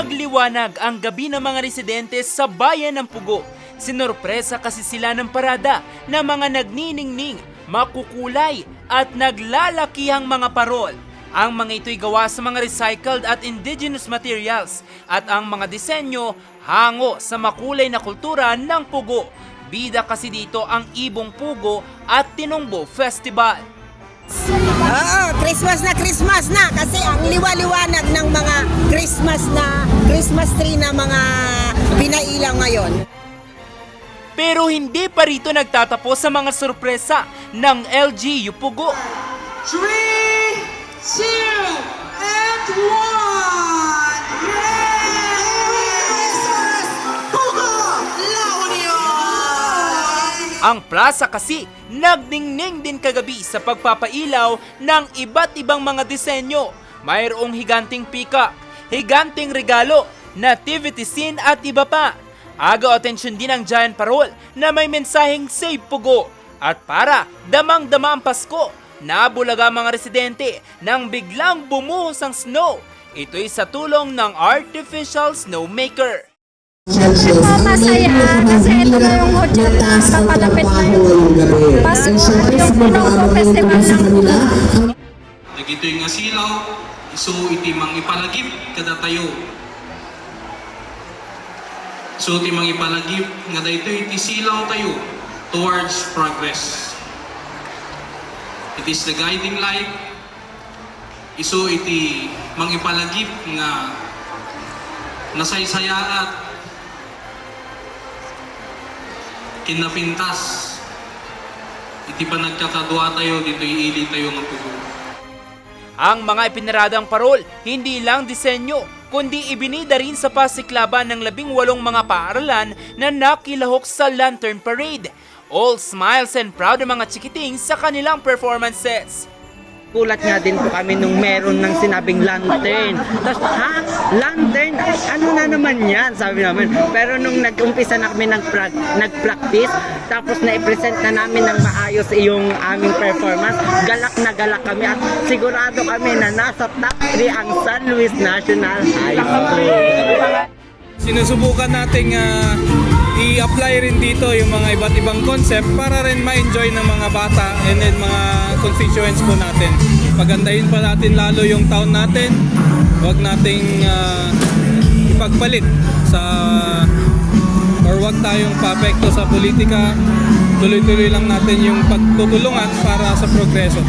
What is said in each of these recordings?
Nagliwanag ang gabi ng mga residente sa bayan ng Pugo. Sinorpresa kasi sila ng parada na mga nagniningning, makukulay at naglalakihang mga parol. Ang mga ito'y gawa sa mga recycled at indigenous materials at ang mga disenyo hango sa makulay na kultura ng Pugo. Bida kasi dito ang Ibong Pugo at Tinongbo Festival. Oo, Christmas na Christmas na kasi ang liwa-liwanag ng mga Christmas na Christmas tree na mga pinailaw ngayon. Pero hindi pa rito nagtatapos sa mga sorpresa ng LG Yupugo. 3, 2, and 1! Ang plaza kasi nagdingning din kagabi sa pagpapailaw ng iba't ibang mga disenyo. Mayroong higanting pika, higanting regalo, nativity scene at iba pa. Agaw atensyon din ang giant parol na may mensaheng Save Pugo. At para damang-dama ang Pasko, nabulaga mga residente nang biglang bumuhos ang snow. Ito'y sa tulong ng artificial snowmaker. Masaya kasi ito na yung hotel papalapit na yung Pasko, yung Pinonggo Festival ng Pugo. Dagitoy nga silaw, iso iti mang ipalagip kada tayo. So iti mang ipalagip nga daytoy iti silaw tayo towards progress. It is the guiding light. Iso iti mang ipalagip nga nasaysayaat kinapintas iti panagkakadwa tayo dito ili tayo nga pugo. Ang mga ipinaradang parol, hindi lang disenyo, kundi ibinida rin sa pasiklaban ng labing walong mga paaralan na nakilahok sa Lantern Parade. All smiles and proud ang mga chikiting sa kanilang performances. Gulat nga din po kami nung meron ng sinabing lantern. Tapos, ha? Lantern? Ano na naman yan? Sabi namin. Pero nung nag-umpisa na kami nag nag-practice, tapos na-present na namin ng maayos yung aming performance, galak na galak kami at sigurado kami na nasa top 3 ang San Luis National High School. sinusubukan nating ah, i-apply rin dito yung mga iba't ibang concept para rin ma-enjoy ng mga bata and then mga constituents po natin. Pagandahin pa natin lalo yung town natin. Huwag nating ah, ipagpalit sa or huwag tayong papekto sa politika. Tuloy-tuloy lang natin yung pagtutulungan para sa progreso.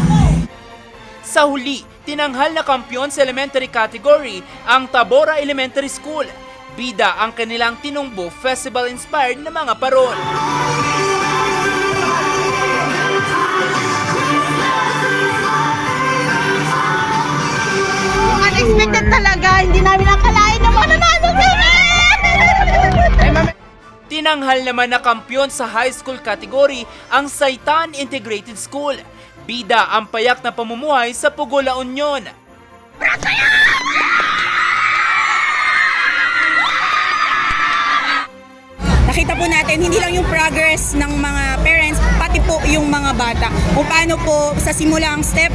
Sa huli, tinanghal na kampyon sa elementary category ang Tabora Elementary School. Bida ang kanilang Tinongbo Festival-inspired na mga parol. Tinanghal naman na kampyon sa high school category ang Saitan Integrated School. Bida ang payak na pamumuhay sa Pugola Union. nakita po natin hindi lang yung progress ng mga parents, pati po yung mga bata. Kung paano po sa simulang step,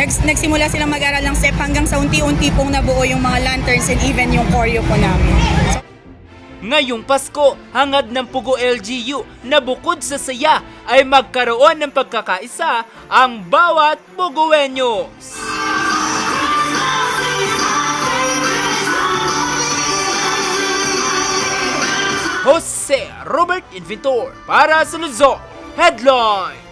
nags, nagsimula silang mag-aral ng step hanggang sa unti-unti pong nabuo yung mga lanterns and even yung choreo po namin. So, Ngayong Pasko, hangad ng Pugo LGU na bukod sa saya ay magkaroon ng pagkakaisa ang bawat Puguenyos. Jose Robert Inventor para sa Luzon Headline